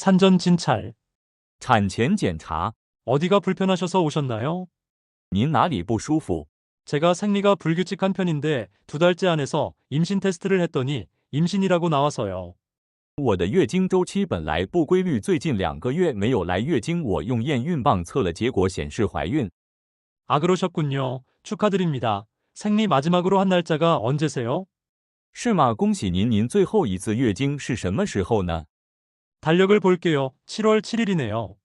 산전 진찰. 产前检查， 어디가 불편하셔서 오셨나요? 您哪里不舒服？ 제가 생리가 불규칙한 편인데 두 달째 안에서 임신 테스트를 했더니 임신이라고 나와서요. 我的月经周期本来不规律，最近两个月没有来月经，我用验孕棒测了，结果显示怀孕。 아 그러셨군요. 축하드립니다. 생리 마지막으로 한 날짜가 언제세요? 是吗？恭喜您！您最后一次月经是什么时候呢？ 달력을 볼게요. 7월 7일이네요.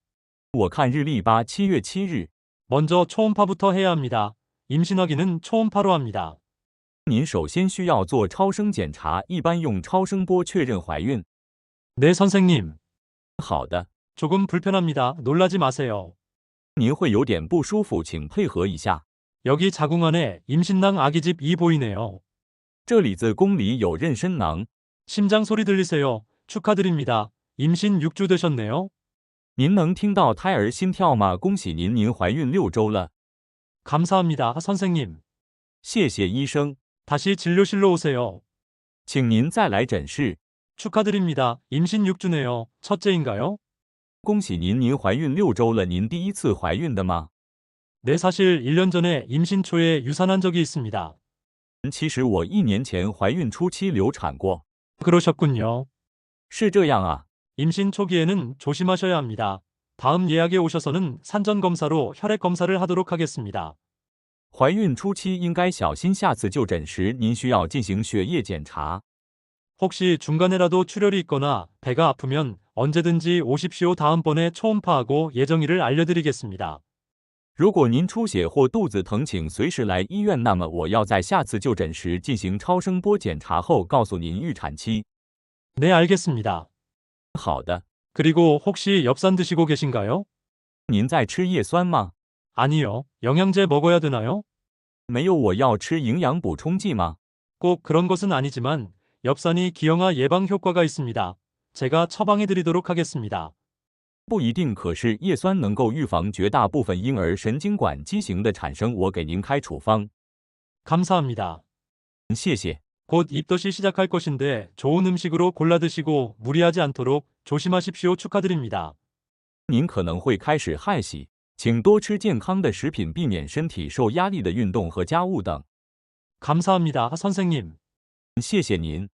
我看日历吧，七月七日。 먼저 초음파부터 해야 합니다. 임신 확인은 초음파로 합니다. 您首先需要做超声检查，一般用超声波确认怀孕。 네 선생님. 好的， 조금 불편합니다. 놀라지 마세요. 您会有点不舒服，请配合一下。 여기 자궁 안에 임신낭 아기집 2 보이네요. 这里子宫里有妊娠囊， 심장 소리 들리세요? 축하드립니다. 임신 6주 되셨네요. 您能听到胎儿心跳吗？恭喜您，您怀孕六周了。 감사합니다. 선생님. 谢谢医生， 다시 진료실로 오세요. 请您再来诊室。 축하드립니다. 임신 6주네요. 첫째인가요? 恭喜您，您怀孕六周了。您第一次怀孕的吗？ 네, 사실 1년 전에 임신 초에 유산한 적이 있습니다. 其实我一年前怀孕初期流产过。 그러셨군요. 是这样啊。 임신 초기에는 조심하셔야 합니다. 다음 예약에 오셔서는 산전 검사로 혈액 검사를 하도록 하겠습니다. 怀孕初期应该小心，下次就诊时您需要进行血液检查。 혹시 중간에라도 출혈이 있거나 배가 아프면 언제든지 오십시오. 다음번에 초음파하고 예정일을 알려드리겠습니다. 如果您出血或肚子疼，请随时来医院。那么我要在下次就诊时进行超声波检查后告诉您预产期。 네, 알겠습니다. 好的， 그리고 혹시 엽산 드시고 계신가요? 您在吃叶酸吗？ 아니요. 영양제 먹어야 되나요? 没有，我要吃营养补充剂吗？ 꼭 그런 것은 아니지만 엽산이 기형아 예방 효과가 있습니다. 제가 처방해 드리도록 하겠습니다. 不一定，可是叶酸能够预防绝大部分婴儿神经管畸形的产生。我给您开处方， 감사합니다. 谢谢。 곧 입덧이 시작할 것인데 좋은 음식으로 골라 드시고 무리하지 않도록 조심하십시오. 축하드립니다. 您可能会开始害喜，请多吃健康的食品，避免身体受压力的运动和家务等。 감사합니다. 선생님. 谢谢您。